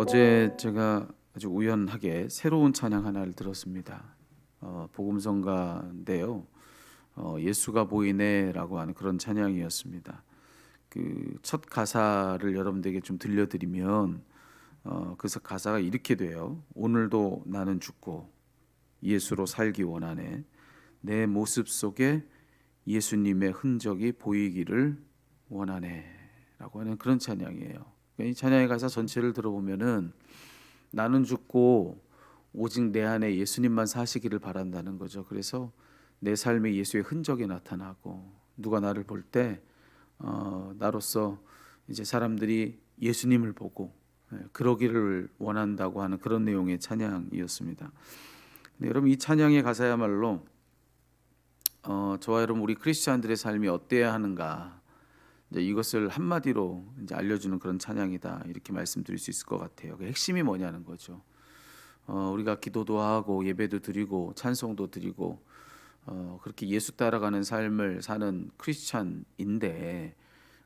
어제 제가 아주 우연하게 새로운 찬양 하나를 들었습니다. 어, 복음성가인데요. 어, 예수가 보이네라고 하는 그런 찬양이었습니다. 그 첫 가사를 여러분들에게 좀 들려드리면 어, 그 가사가 이렇게 돼요. 오늘도 나는 죽고 예수로 살기 원하네. 내 모습 속에 예수님의 흔적이 보이기를 원하네라고 하는 그런 찬양이에요. 이 찬양의 가사 전체를 들어보면은 나는 죽고 오직 내 안에 예수님만 사시기를 바란다는 거죠. 그래서 내 삶에 예수의 흔적이 나타나고 누가 나를 볼때 어, 나로서 이제 사람들이 예수님을 보고 예, 그러기를 원한다고 하는 그런 내용의 찬양이었습니다. 근데 여러분 이 찬양의 가사야말로 어, 저와 여러분 우리 크리스천들의 삶이 어때야 하는가 이제 이것을 한마디로 이제 알려주는 그런 찬양이다 이렇게 말씀드릴 수 있을 것 같아요. 그 핵심이 뭐냐는 거죠. 어, 우리가 기도도 하고 예배도 드리고 찬송도 드리고 어, 그렇게 예수 따라가는 삶을 사는 크리스찬인데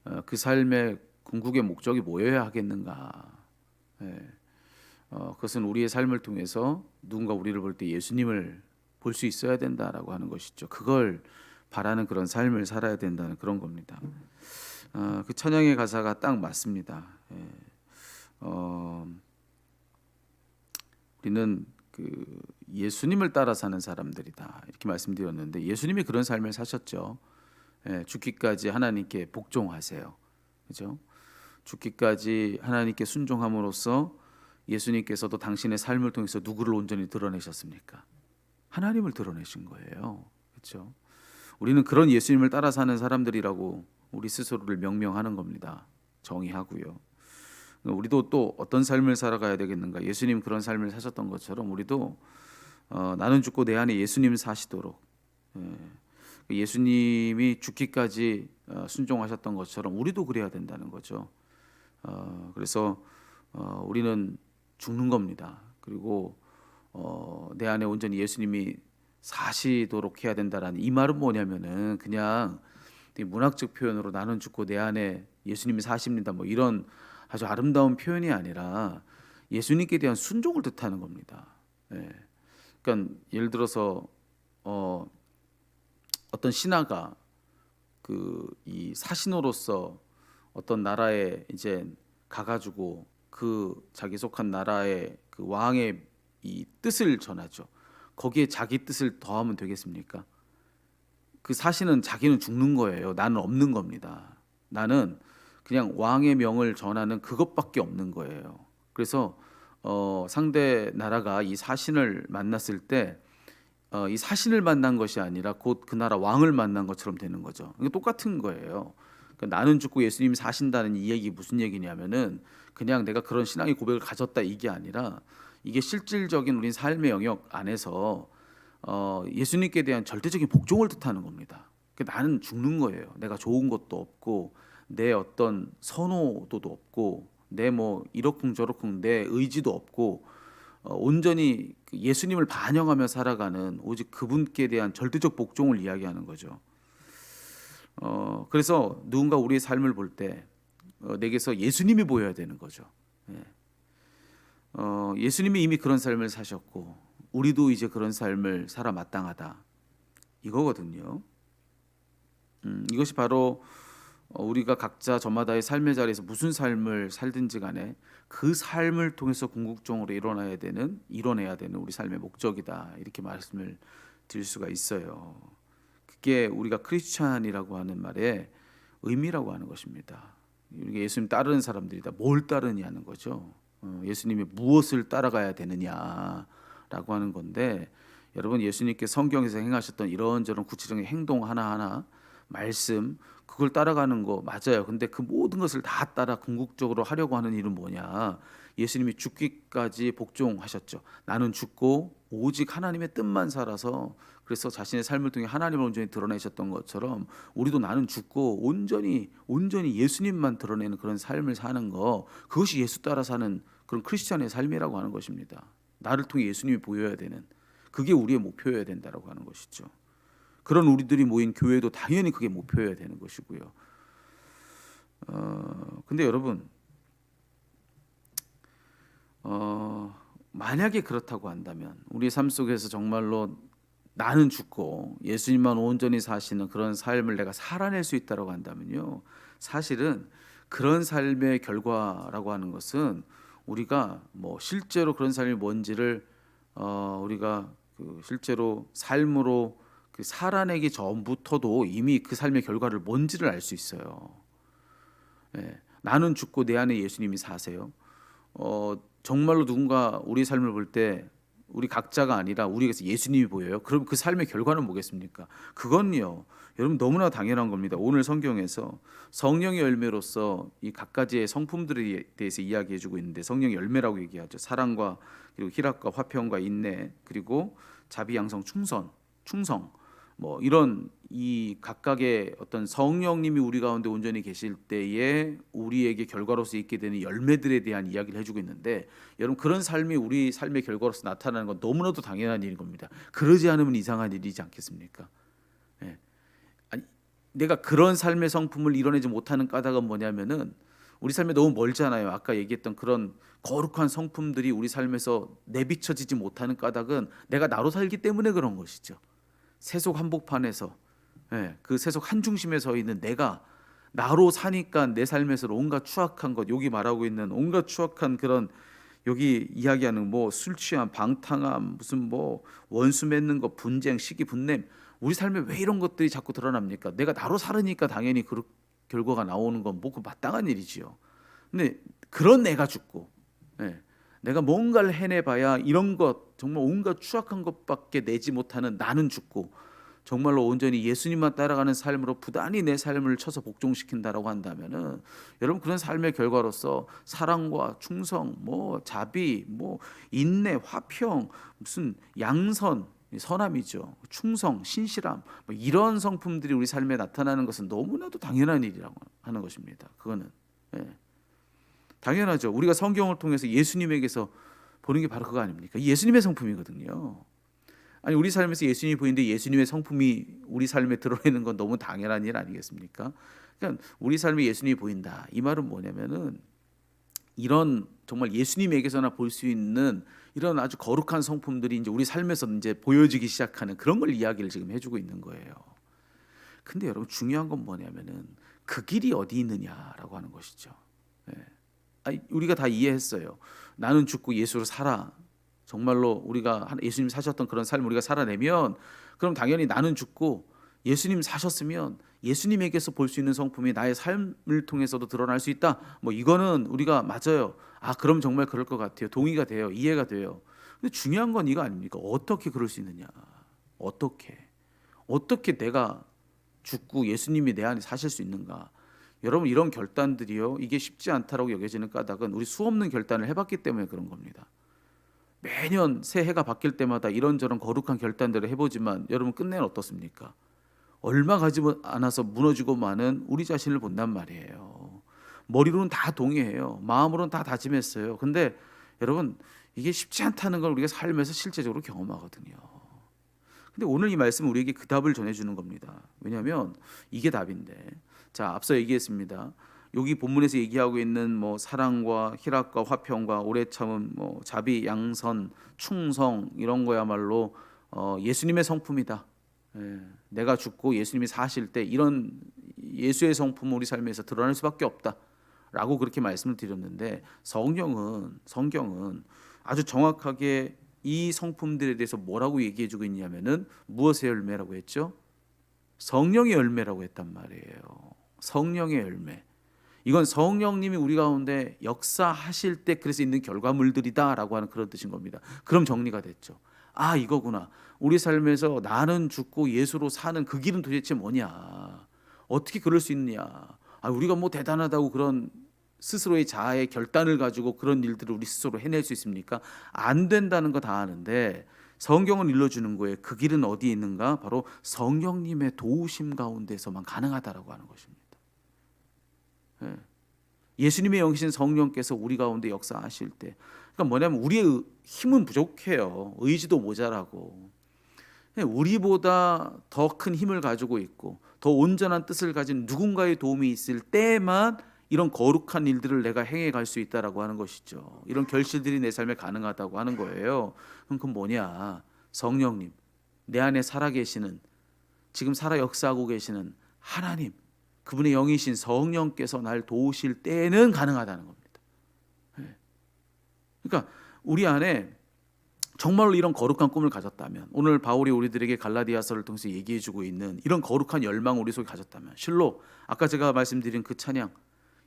어, 그 삶의 궁극의 목적이 뭐여야 하겠는가? 예. 어, 그것은 우리의 삶을 통해서 누군가 우리를 볼 때 예수님을 볼 수 있어야 된다라고 하는 것이죠. 그걸 바라는 그런 삶을 살아야 된다는 그런 겁니다. 어, 그 찬양의 가사가 딱 맞습니다. 예. 어, 우리는 그 예수님을 따라 사는 사람들이다 이렇게 말씀드렸는데 예수님이 그런 삶을 사셨죠. 예, 죽기까지 하나님께 복종하세요. 그죠? 죽기까지 하나님께 순종함으로써 예수님께서도 당신의 삶을 통해서 누구를 온전히 드러내셨습니까? 하나님을 드러내신 거예요. 그렇죠? 우리는 그런 예수님을 따라 사는 사람들이라고 우리 스스로를 명명하는 겁니다. 정의하고요. 우리도 또 어떤 삶을 살아가야 되겠는가? 예수님 그런 삶을 사셨던 것처럼 우리도 어, 나는 죽고 내 안에 예수님 사시도록 예, 예수님이 죽기까지 어, 순종하셨던 것처럼 우리도 그래야 된다는 거죠. 어, 그래서 어, 우리는 죽는 겁니다. 그리고 어, 내 안에 온전히 예수님이 사시도록 해야 된다라는 이 말은 뭐냐면은 그냥 문학적 표현으로 나는 죽고 내 안에 예수님이 사십니다. 뭐 이런 아주 아름다운 표현이 아니라 예수님께 대한 순종을 뜻하는 겁니다. 예. 그러니까 예를 들어서 어, 어떤 신하가 그 이 사신으로서 어떤 나라에 이제 가가지고 그 자기 속한 나라의 그 왕의 이 뜻을 전하죠. 거기에 자기 뜻을 더하면 되겠습니까? 그 사신은 자기는 죽는 거예요. 나는 없는 겁니다. 나는 그냥 왕의 명을 전하는 그것밖에 없는 거예요. 그래서 어, 상대 나라가 이 사신을 만났을 때 어, 이 사신을 만난 것이 아니라 곧 그 나라 왕을 만난 것처럼 되는 거죠. 이게 똑같은 거예요. 그러니까 나는 죽고 예수님이 사신다는 이 얘기 무슨 얘기냐면은 그냥 내가 그런 신앙의 고백을 가졌다 이게 아니라 이게 실질적인 우리 삶의 영역 안에서 어, 예수님께 대한 절대적인 복종을 뜻하는 겁니다. 그러니까 나는 죽는 거예요. 내가 좋은 것도 없고 내 어떤 선호도도 없고 내 뭐 이러쿵 저러쿵 내 의지도 없고 어, 온전히 그 예수님을 반영하며 살아가는 오직 그분께 대한 절대적 복종을 이야기하는 거죠. 어, 그래서 누군가 우리의 삶을 볼때 어, 내게서 예수님이 보여야 되는 거죠. 예. 어, 예수님이 이미 그런 삶을 사셨고 우리도 이제 그런 삶을 살아 마땅하다 이거거든요. 음, 이것이 바로 어, 우리가 각자 저마다의 삶의 자리에서 무슨 삶을 살든지 간에 그 삶을 통해서 궁극적으로 일어나야 되는 이뤄내야 되는 우리 삶의 목적이다 이렇게 말씀을 드릴 수가 있어요. 그게 우리가 크리스찬이라고 하는 말의 의미라고 하는 것입니다. 우리가 예수님 따르는 사람들이다. 뭘 따르냐는 거죠. 어, 예수님이 무엇을 따라가야 되느냐 라고 하는 건데 여러분 예수님께 성경에서 행하셨던 이런저런 구체적인 행동 하나하나 말씀 그걸 따라가는 거 맞아요. 근데 그 모든 것을 다 따라 궁극적으로 하려고 하는 일은 뭐냐? 예수님이 죽기까지 복종하셨죠. 나는 죽고 오직 하나님의 뜻만 살아서 그래서 자신의 삶을 통해 하나님을 온전히 드러내셨던 것처럼 우리도 나는 죽고 온전히 온전히 예수님만 드러내는 그런 삶을 사는 거 그것이 예수 따라 사는 그런 크리스천의 삶이라고 하는 것입니다. 나를 통해 예수님이 보여야 되는 그게 우리의 목표여야 된다라고 하는 것이죠. 그런 우리들이 모인 교회도 당연히 그게 목표여야 되는 것이고요. 어, 근데 여러분, 만약에 그렇다고 한다면 우리 삶 속에서 정말로 나는 죽고 예수님만 온전히 사시는 그런 삶을 내가 살아낼 수 있다고 한다면요. 사실은 그런 삶의 결과라고 하는 것은 우리가 뭐 실제로 그런 삶이 뭔지를 어 우리가 그 실제로 삶으로 그 살아내기 전부터도 이미 그 삶의 결과를 뭔지를 알 수 있어요. 예, 나는 죽고 내 안에 예수님이 사세요. 어 정말로 누군가 우리 삶을 볼 때 우리 각자가 아니라 우리에게서 예수님이 보여요. 그럼 그 삶의 결과는 뭐겠습니까? 그건요. 여러분 너무나 당연한 겁니다. 오늘 성경에서 성령의 열매로서 이 각가지의 성품들에 대해서 이야기해 주고 있는데 성령의 열매라고 얘기하죠. 사랑과 그리고 희락과 화평과 인내 그리고 자비 양성 충선 충성 뭐 이런 이 각각의 어떤 성령님이 우리 가운데 온전히 계실 때에 우리에게 결과로서 있게 되는 열매들에 대한 이야기를 해주고 있는데 여러분 그런 삶이 우리 삶의 결과로서 나타나는 건 너무나도 당연한 일인 겁니다. 그러지 않으면 이상한 일이지 않겠습니까? 내가 그런 삶의 성품을 이뤄내지 못하는 까닭은 뭐냐면은 우리 삶에 너무 멀잖아요. 아까 얘기했던 그런 거룩한 성품들이 우리 삶에서 내비쳐지지 못하는 까닭은 내가 나로 살기 때문에 그런 것이죠. 세속 한복판에서 예, 그 세속 한 중심에 서 있는 내가 나로 사니까 내 삶에서 온갖 추악한 것 여기 말하고 있는 온갖 추악한 그런 여기 이야기하는 뭐 술 취함, 방탕함, 무슨 뭐 원수 맺는 것, 분쟁, 시기, 분냄 우리 삶에 왜 이런 것들이 자꾸 드러납니까? 내가 나로 살으니까 당연히 그 결과가 나오는 건 뭐그 마땅한 일이지요. 근데 그런 내가 죽고 예, 내가 뭔가를 해내봐야 이런 것 정말 온갖 추악한 것밖에 내지 못하는 나는 죽고 정말로 온전히 예수님만 따라가는 삶으로 부단히 내 삶을 쳐서 복종시킨다라고 한다면은 여러분 그런 삶의 결과로서 사랑과 충성, 뭐 자비, 뭐 인내, 화평, 무슨 양선 선함이죠. 충성, 신실함 뭐 이런 성품들이 우리 삶에 나타나는 것은 너무나도 당연한 일이라고 하는 것입니다. 그거는 예. 당연하죠. 우리가 성경을 통해서 예수님에게서 보는 게 바로 그거 아닙니까? 예수님의 성품이거든요. 아니 우리 삶에서 예수님이 보이는데 예수님의 성품이 우리 삶에 드러내는 건 너무 당연한 일 아니겠습니까? 그러니까 우리 삶에 예수님이 보인다. 이 말은 뭐냐면은 이런 정말 예수님에게서나 볼 수 있는 이런 아주 거룩한 성품들이 이제 우리 삶에서 이제 보여지기 시작하는 그런 걸 이야기를 지금 해주고 있는 거예요. 근데 여러분 중요한 건 뭐냐면은 그 길이 어디 있느냐라고 하는 것이죠. 예. 아니, 우리가 다 이해했어요. 나는 죽고 예수로 살아. 정말로 우리가 예수님 사셨던 그런 삶을 우리가 살아내면 그럼 당연히 나는 죽고 예수님 사셨으면 예수님에게서 볼 수 있는 성품이 나의 삶을 통해서도 드러날 수 있다. 뭐 이거는 우리가 맞아요. 아 그럼 정말 그럴 것 같아요. 동의가 돼요. 이해가 돼요. 근데 중요한 건 이거 아닙니까? 어떻게 그럴 수 있느냐? 어떻게? 어떻게 내가 죽고 예수님이 내 안에 사실 수 있는가? 여러분 이런 결단들이요 이게 쉽지 않다라고 여겨지는 까닭은 우리 수없는 결단을 해봤기 때문에 그런 겁니다. 매년 새해가 바뀔 때마다 이런저런 거룩한 결단들을 해보지만 여러분 끝내는 어떻습니까? 얼마 가지 않아서 무너지고 마는 우리 자신을 본단 말이에요. 머리로는 다 동의해요. 마음으로는 다 다짐했어요. 근데 여러분 이게 쉽지 않다는 걸 우리가 삶에서 실제적으로 경험하거든요. 근데 오늘 이 말씀 우리에게 그 답을 전해주는 겁니다. 왜냐하면 이게 답인데. 자 앞서 얘기했습니다. 여기 본문에서 얘기하고 있는 뭐 사랑과 희락과 화평과 오래 참음, 뭐 자비, 양선, 충성 이런 거야말로 어, 예수님의 성품이다. 예, 내가 죽고 예수님이 사실 때 이런 예수의 성품 우리 삶에서 드러날 수밖에 없다라고 그렇게 말씀을 드렸는데 성경은 성경은 아주 정확하게 이 성품들에 대해서 뭐라고 얘기해 주고 있냐면은 무엇의 열매라고 했죠? 성령의 열매라고 했단 말이에요. 성령의 열매. 이건 성령님이 우리 가운데 역사하실 때 그래서 있는 결과물들이다라고 하는 그런 뜻인 겁니다. 그럼 정리가 됐죠. 아 이거구나. 우리 삶에서 나는 죽고 예수로 사는 그 길은 도대체 뭐냐? 어떻게 그럴 수 있느냐? 아 우리가 뭐 대단하다고 그런 스스로의 자아의 결단을 가지고 그런 일들을 우리 스스로 해낼 수 있습니까? 안 된다는 거 다 아는데 성경은 일러주는 거예요. 그 길은 어디에 있는가? 바로 성령님의 도우심 가운데서만 가능하다라고 하는 것입니다. 예. 예수님의 영신 성령께서 우리 가운데 역사하실 때, 그러니까 뭐냐면 우리의 힘은 부족해요. 의지도 모자라고. 예, 우리보다 더 큰 힘을 가지고 있고 더 온전한 뜻을 가진 누군가의 도움이 있을 때만 이런 거룩한 일들을 내가 행해 갈 수 있다라고 하는 것이죠. 이런 결실들이 내 삶에 가능하다고 하는 거예요. 그럼 그건 뭐냐? 성령님, 내 안에 살아 계시는 지금 살아 역사하고 계시는 하나님, 그분의 영이신 성령께서 날 도우실 때는 가능하다는 겁니다. 예. 그러니까 우리 안에 정말로 이런 거룩한 꿈을 가졌다면 오늘 바울이 우리들에게 갈라디아서를 통해서 얘기해 주고 있는 이런 거룩한 열망 우리 속에 가졌다면 실로 아까 제가 말씀드린 그 찬양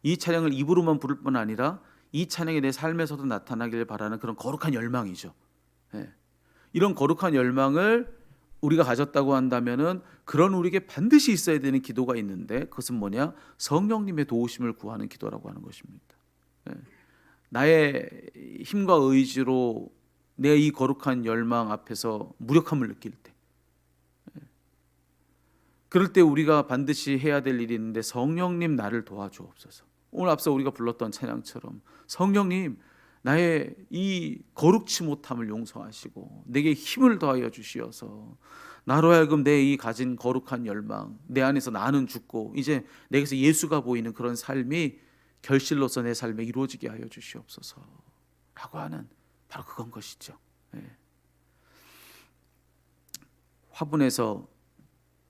이 찬양을 입으로만 부를 뿐 아니라 이 찬양이 내 삶에서도 나타나길 바라는 그런 거룩한 열망이죠. 예. 이런 거룩한 열망을 우리가 가졌다고 한다면은 그런 우리에게 반드시 있어야 되는 기도가 있는데 그것은 뭐냐? 성령님의 도우심을 구하는 기도라고 하는 것입니다. 예. 나의 힘과 의지로 내 이 거룩한 열망 앞에서 무력함을 느낄 때 예. 그럴 때 우리가 반드시 해야 될 일이 있는데 성령님 나를 도와주옵소서. 오늘 앞서 우리가 불렀던 찬양처럼 성령님 나의 이 거룩치 못함을 용서하시고 내게 힘을 더하여 주시어서 나로 하여금 내 이 가진 거룩한 열망 내 안에서 나는 죽고 이제 내게서 예수가 보이는 그런 삶이 결실로서 내 삶에 이루어지게 하여 주시옵소서라고 하는 바로 그건 것이죠. 예. 화분에서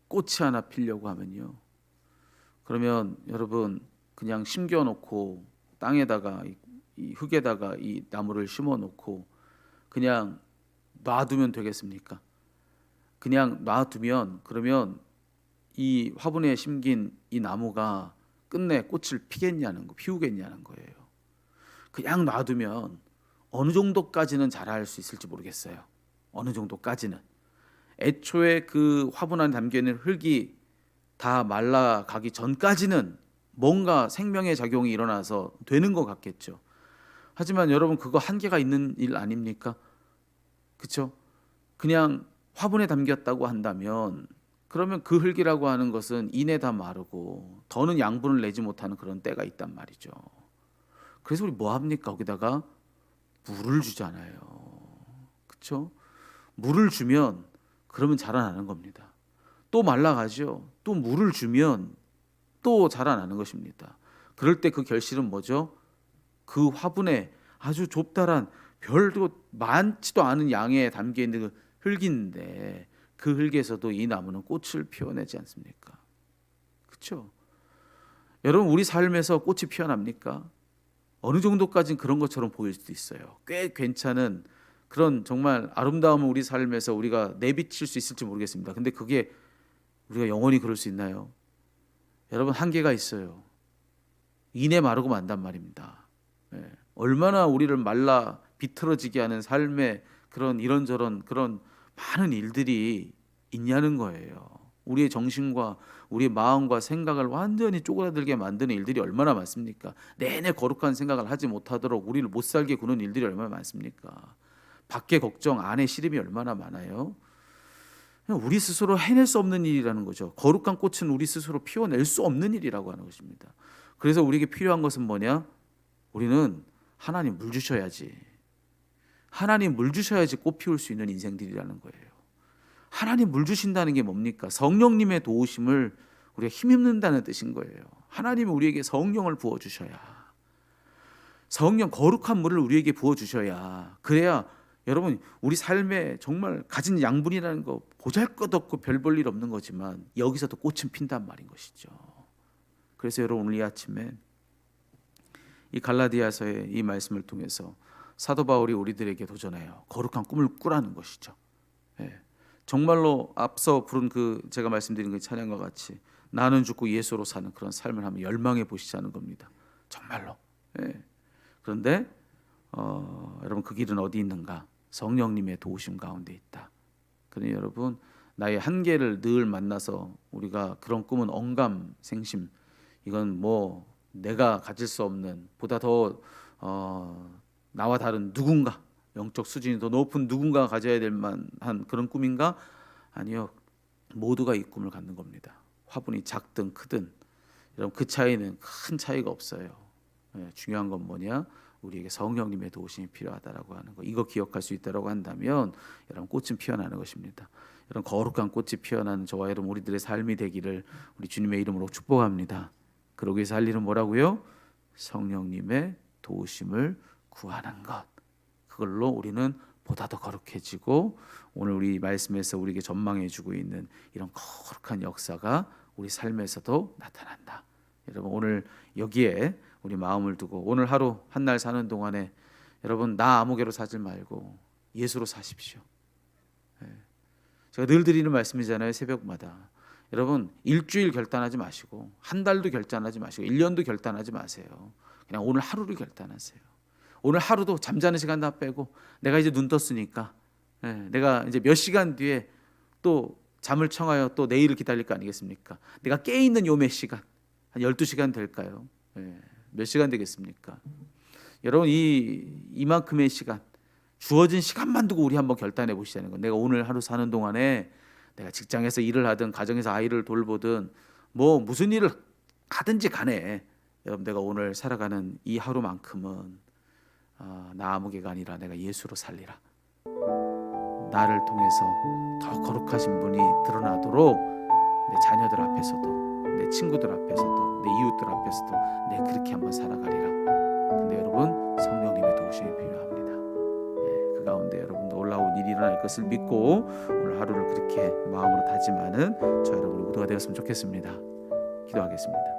꽃이 하나 피려고 하면요. 그러면 여러분 그냥 심겨 놓고 땅에다가 이- 이 흙에다가 이 나무를 심어 놓고 그냥 놔두면 되겠습니까? 그냥 놔두면 그러면 이 화분에 심긴 이 나무가 끝내 꽃을 피겠냐는 거, 피우겠냐는 거예요. 그냥 놔두면 어느 정도까지는 자랄 수 있을지 모르겠어요. 어느 정도까지는. 애초에 그 화분 안에 담겨 있는 흙이 다 말라가기 전까지는 뭔가 생명의 작용이 일어나서 되는 것 같겠죠. 하지만 여러분 그거 한계가 있는 일 아닙니까? 그렇죠? 그냥 화분에 담겼다고 한다면 그러면 그 흙이라고 하는 것은 이내 다 마르고 더는 양분을 내지 못하는 그런 때가 있단 말이죠. 그래서 우리 뭐 합니까? 거기다가 물을 주잖아요. 그렇죠? 물을 주면 그러면 자라나는 겁니다. 또 말라가죠. 또 물을 주면 또 자라나는 것입니다. 그럴 때 그 결실은 뭐죠? 그 화분에 아주 좁다란 별도 많지도 않은 양에 담겨 있는 그 흙인데 그 흙에서도 이 나무는 꽃을 피워내지 않습니까? 그렇죠? 여러분 우리 삶에서 꽃이 피어납니까? 어느 정도까지는 그런 것처럼 보일 수도 있어요. 꽤 괜찮은 그런 정말 아름다움을 우리 삶에서 우리가 내비칠 수 있을지 모르겠습니다. 근데 그게 우리가 영원히 그럴 수 있나요? 여러분 한계가 있어요. 이내 마르고 만단 말입니다. 예. 얼마나 우리를 말라 비틀어지게 하는 삶의 그런 이런저런 그런 많은 일들이 있냐는 거예요. 우리의 정신과 우리의 마음과 생각을 완전히 쪼그라들게 만드는 일들이 얼마나 많습니까? 내내 거룩한 생각을 하지 못하도록 우리를 못 살게 구는 일들이 얼마나 많습니까? 밖에 걱정, 안에 시름이 얼마나 많아요? 우리 스스로 해낼 수 없는 일이라는 거죠. 거룩한 꽃은 우리 스스로 피워낼 수 없는 일이라고 하는 것입니다. 그래서 우리에게 필요한 것은 뭐냐? 우리는 하나님 물 주셔야지. 하나님 물 주셔야지 꽃 피울 수 있는 인생들이라는 거예요. 하나님 물 주신다는 게 뭡니까? 성령님의 도우심을 우리가 힘입는다는 뜻인 거예요. 하나님이 우리에게 성령을 부어 주셔야 성령 거룩한 물을 우리에게 부어 주셔야 그래야 여러분 우리 삶에 정말 가진 양분이라는 거 보잘것없고 별 볼 일 없는 거지만 여기서도 꽃은 핀단 말인 것이죠. 그래서 여러분 오늘 이 아침에 이 갈라디아서의 이 말씀을 통해서 사도 바울이 우리들에게 도전해요. 거룩한 꿈을 꾸라는 것이죠. 예. 정말로 앞서 부른 그 제가 말씀드린 그 찬양과 같이 나는 죽고 예수로 사는 그런 삶을 한번 열망해 보시자는 겁니다. 정말로. 예. 그런데 어, 여러분 그 길은 어디 있는가? 성령님의 도우심 가운데 있다. 그러니 여러분 나의 한계를 늘 만나서 우리가 그런 꿈은 언감생심 이건 뭐 내가 가질 수 없는 보다 더 어, 나와 다른 누군가 영적 수준이 더 높은 누군가가 가져야 될 만한 그런 꿈인가? 아니요. 모두가 이 꿈을 갖는 겁니다. 화분이 작든 크든 여러분 그 차이는 큰 차이가 없어요. 예, 중요한 건 뭐냐? 우리에게 성령님의 도우심이 필요하다라고 하는 거. 이거 기억할 수 있다라고 한다면 여러분 꽃은 피어나는 것입니다. 여러분 거룩한 꽃이 피어나는 저와 여러분 우리들의 삶이 되기를 우리 주님의 이름으로 축복합니다. 그러기 위해서 할 일은 뭐라고요? 성령님의 도우심을 구하는 것. 그걸로 우리는 보다 더 거룩해지고 오늘 우리 말씀에서 우리에게 전망해 주고 있는 이런 거룩한 역사가 우리 삶에서도 나타난다. 여러분 오늘 여기에 우리 마음을 두고 오늘 하루 한 날 사는 동안에 여러분 나 아무개로 사지 말고 예수로 사십시오. 예. 제가 늘 드리는 말씀이잖아요 새벽마다. 여러분 일주일 결단하지 마시고 한 달도 결단하지 마시고 1년도 결단하지 마세요. 그냥 오늘 하루를 결단하세요. 오늘 하루도 잠자는 시간 다 빼고 내가 이제 눈 떴으니까 예, 내가 이제 몇 시간 뒤에 또 잠을 청하여 또 내일을 기다릴 거 아니겠습니까? 내가 깨 있는 요몇 시간 한 12시간 될까요? 예, 몇 시간 되겠습니까? 여러분 이 이만큼의 시간 주어진 시간만 두고 우리 한번 결단해 보시자는 거. 내가 오늘 하루 사는 동안에 내가 직장에서 일을 하든 가정에서 아이를 돌보든 뭐 무슨 일을 하든지 간에 여러분 내가 오늘 살아가는 이 하루만큼은 아, 나 아무개가 아니라 내가 예수로 살리라. 나를 통해서 더 거룩하신 분이 드러나도록 내 자녀들 앞에서도 내 친구들 앞에서도 내 이웃들 앞에서도 내 그렇게 한번 살아가리라. 근데 여러분 성령님의 도우심이 필요합니다. 예, 그 가운데 여러분도 올라온 일이 일어날 것을 믿고 오늘 하루를 그렇게 마음으로 다짐하는 저 여러분의 모두가 되었으면 좋겠습니다. 기도하겠습니다.